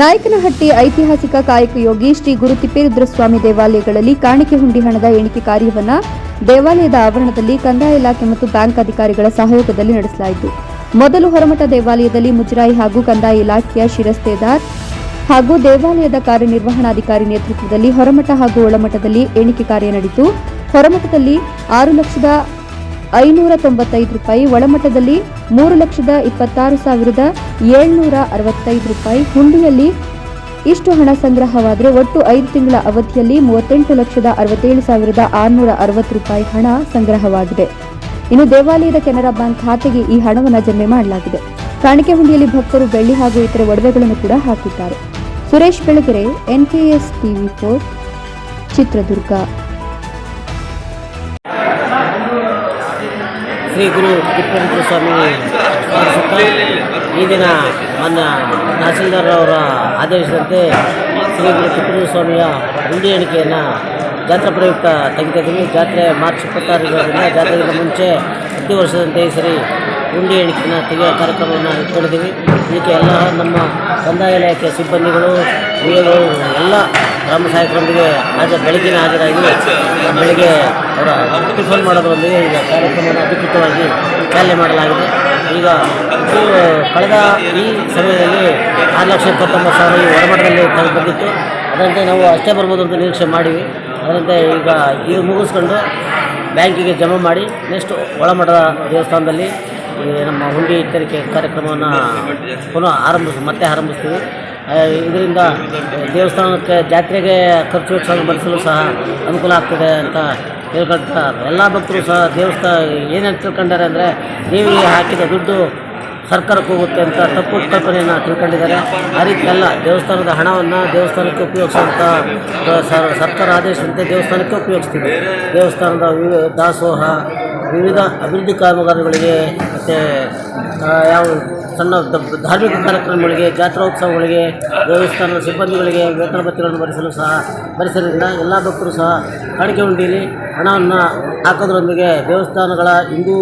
ನಾಯಕನಹಟ್ಟಿ ಐತಿಹಾಸಿಕ ಕಾಯಕ ಯೋಗಿ ಶ್ರೀ ಗುರು ತಿಪ್ಪೇರುದ್ರಸ್ವಾಮಿ ದೇವಾಲಯಗಳಲ್ಲಿ ಕಾಣಿಕೆ ಹುಂಡಿ ಹಣದ ಎಣಿಕೆ ಕಾರ್ಯವನ್ನು ದೇವಾಲಯದ ಆವರಣದಲ್ಲಿ ಕಂದಾಯ ಇಲಾಖೆ ಮತ್ತು ಬ್ಯಾಂಕ್ ಅಧಿಕಾರಿಗಳ ಸಹಯೋಗದಲ್ಲಿ ನಡೆಸಲಾಯಿತು. ಮೊದಲು ಹೊರಮಠ ದೇವಾಲಯದಲ್ಲಿ ಮುಜರಾಯಿ ಹಾಗೂ ಕಂದಾಯ ಇಲಾಖೆಯ ಶಿರಸ್ತೇದಾರ್ ಹಾಗೂ ದೇವಾಲಯದ ಕಾರ್ಯನಿರ್ವಹಣಾಧಿಕಾರಿ ನೇತೃತ್ವದಲ್ಲಿ ಹೊರಮಠ ಹಾಗೂ ಒಳಮಠದಲ್ಲಿ ಎಣಿಕೆ ಕಾರ್ಯ ನಡೆಯಿತು. ಹೊರಮಠದಲ್ಲಿ ಆರು ಲಕ್ಷದ ಐನೂರ ತೊಂಬತ್ತೈದು ರೂಪಾಯಿ, ಒಳಮಟ್ಟದಲ್ಲಿ ಮೂರು ಲಕ್ಷದ ಇಪ್ಪತ್ತಾರು ಸಾವಿರದ ಏಳ್ನೂರ ಅರವತ್ತೈದು ರೂಪಾಯಿ. ಹುಂಡಿಯಲ್ಲಿ ಇಷ್ಟು ಹಣ ಸಂಗ್ರಹವಾದರೆ ಒಟ್ಟು ಐದು ತಿಂಗಳ ಅವಧಿಯಲ್ಲಿ ಮೂವತ್ತೆಂಟು ಲಕ್ಷದ ಅರವತ್ತೇಳು ಸಾವಿರದ ಆರುನೂರ ಅರವತ್ತು ರೂಪಾಯಿ ಹಣ ಸಂಗ್ರಹವಾಗಿದೆ. ಇನ್ನು ದೇವಾಲಯದ ಕೆನರಾ ಬ್ಯಾಂಕ್ ಖಾತೆಗೆ ಈ ಹಣವನ್ನು ಜಮೆ ಮಾಡಲಾಗಿದೆ. ಕಾಣಿಕೆ ಹುಂಡಿಯಲ್ಲಿ ಭಕ್ತರು ಬೆಳ್ಳಿ ಹಾಗೂ ಇತರ ಒಡವೆಗಳನ್ನು ಕೂಡ ಹಾಕಿದ್ದಾರೆ. Suresh Belagere NKS TV four Chitradurga. Shri Guru Thippendra Swami ಈ ದಿನ ನನ್ನ ತಹಸೀಲ್ದಾರ್ ಅವರ ಆದೇಶದಂತೆ ಶ್ರೀ ಗುರು ತಿಪ್ಪೇಂದ್ರ ಸ್ವಾಮಿಯ ಹುಂಡಿ ಎಣಿಕೆಯನ್ನು ಜಾತ್ರಾ ಪ್ರಯುಕ್ತ ತೆಗೆದಿದ್ದೀವಿ ಜಾತ್ರೆ ಮಾರ್ಚ್ ಇಪ್ಪತ್ತಾರರಿಂದ ಜಾತ್ರೆಗಿಂತ ಮುಂಚೆ ಪ್ರತಿ ವರ್ಷದಂತೆ ಈ ಸರಿ ಹುಂಡಿ ಎಣಿಕೆಯನ್ನು ತೆಗೆಯುವ ಕಾರ್ಯಕ್ರಮವನ್ನು ಇಟ್ಕೊಂಡಿದ್ದೀವಿ. ಇದಕ್ಕೆ ಎಲ್ಲ ನಮ್ಮ ಕಂದಾಯ ಇಲಾಖೆ ಸಿಬ್ಬಂದಿಗಳು ಎಲ್ಲ ಗ್ರಾಮ ಸಹಾಯಕರೊಂದಿಗೆ ಹಾಜರು ಬೆಳಗ್ಗಿನ ಹಾಜರಾಗಿ ಬೆಳಿಗ್ಗೆ ಅವರ ಟಿಫನ್ ಮಾಡೋದರಲ್ಲಿ ಈಗ ಕಾರ್ಯಕ್ರಮವನ್ನು ಅಧಿಕೃತವಾಗಿ ಚಾಲನೆ ಮಾಡಲಾಗಿದೆ. ಈಗ ಕಳೆದ ಈ ಸಮಯದಲ್ಲಿ ಆರು ಲಕ್ಷ ಇಪ್ಪತ್ತೊಂಬತ್ತು ಸಾವಿರ ಈ ಹೊರಮಠದಲ್ಲಿ ಬಂದಿತ್ತು. ಅದರಂತೆ ನಾವು ಅಷ್ಟೇ ಬರ್ಬೋದು ಅಂತ ನಿರೀಕ್ಷೆ ಮಾಡಿವಿ ಅದರಂತೆ ಈಗ ಇದು ಮುಗಿಸ್ಕೊಂಡು ಬ್ಯಾಂಕಿಗೆ ಜಮಾ ಮಾಡಿ ನೆಕ್ಸ್ಟ್ ಒಳಮಠದ ದೇವಸ್ಥಾನದಲ್ಲಿ ಈ ನಮ್ಮ ಹುಂಡಿ ಎಚ್ಚರಿಕೆ ಕಾರ್ಯಕ್ರಮವನ್ನು ಪುನಃ ಆರಂಭಿಸ್, ಮತ್ತೆ ಆರಂಭಿಸ್ತೀವಿ. ಇದರಿಂದ ದೇವಸ್ಥಾನಕ್ಕೆ ಜಾತ್ರೆಗೆ ಖರ್ಚು ವೆಚ್ಚವನ್ನು ಭರಿಸಲು ಸಹ ಅನುಕೂಲ ಆಗ್ತದೆ ಅಂತ ಹೇಳ್ಕೊಳ್ತಾ ಎಲ್ಲ ಭಕ್ತರು ಸಹ ದೇವಸ್ಥಾನ ಏನೇನು ತಿಳ್ಕೊಂಡಾರೆ ಅಂದರೆ ದೇವಿಗೆ ಹಾಕಿದ ದುಡ್ಡು ಸರ್ಕಾರಕ್ಕೆ ಹೋಗುತ್ತೆ ಅಂತ ತಪ್ಪು ಕಲ್ಪನೆಯನ್ನು ತಿಳ್ಕೊಂಡಿದ್ದಾರೆ. ಆ ರೀತಿ ಅಲ್ಲ ದೇವಸ್ಥಾನದ ಹಣವನ್ನು ದೇವಸ್ಥಾನಕ್ಕೆ ಉಪಯೋಗಿಸುವಂಥ ಸರ್- ಸರ್ಕಾರ ಆದೇಶದಂತೆ ದೇವಸ್ಥಾನಕ್ಕೆ ಉಪಯೋಗಿಸ್ತೀವಿ. ದೇವಸ್ಥಾನದ ದಾಸೋಹ, ವಿವಿಧ ಅಭಿವೃದ್ಧಿ ಕಾಮಗಾರಿಗಳಿಗೆ ಮತ್ತು ಯಾವ ಸಣ್ಣ ಧಾರ್ಮಿಕ ಕಾರ್ಯಕ್ರಮಗಳಿಗೆ, ಜಾತ್ರೋತ್ಸವಗಳಿಗೆ, ದೇವಸ್ಥಾನದ ಸಿಬ್ಬಂದಿಗಳಿಗೆ ವೇತನ ಪತ್ರಗಳನ್ನು ಭರಿಸಲು ಸಹ ಭರಿಸೋದ್ರಿಂದ ಎಲ್ಲ ಭಕ್ತರು ಸಹ ಕಾಣಿಕೆ ಹುಂಡಿಯಲ್ಲಿ ಹಣವನ್ನು ಹಾಕೋದ್ರೊಂದಿಗೆ ದೇವಸ್ಥಾನಗಳ, ಹಿಂದೂ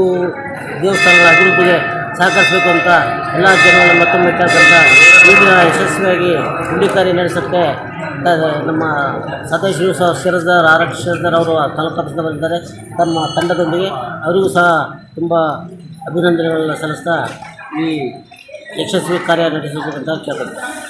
ದೇವಸ್ಥಾನಗಳ ಅಭಿವೃದ್ಧಿಗೆ ಸಹಕರಿಸಬೇಕು ಅಂತ ಎಲ್ಲ ಜನಗಳನ್ನು ಮತ್ತೊಮ್ಮೆ ಕೇಳ್ಕೊಂತ ಈಗಿನ ಯಶಸ್ವಿಯಾಗಿ ಹುಂಡಿ ಕಾರ್ಯ ನಡೆಸೋಕ್ಕೆ ನಮ್ಮ ಸತೀಶ್ ಶಿವ ಶಿರಸ್ದಾರ್ ಆರಕ್ಷಕರ್ ಅವರು ತಾಲೂಕು ಬಂದಿದ್ದಾರೆ. ತಮ್ಮ ತಂಡದೊಂದಿಗೆ ಅವರಿಗೂ ಸಹ ತುಂಬ ಅಭಿನಂದನೆಗಳನ್ನು ಸಲ್ಲಿಸ್ತಾ ಈ ಯಶಸ್ವಿ ಕಾರ್ಯ ನಡೆಸಬೇಕು ಅಂತ ಕೇಳ್ಕೊಳ್ತಾರೆ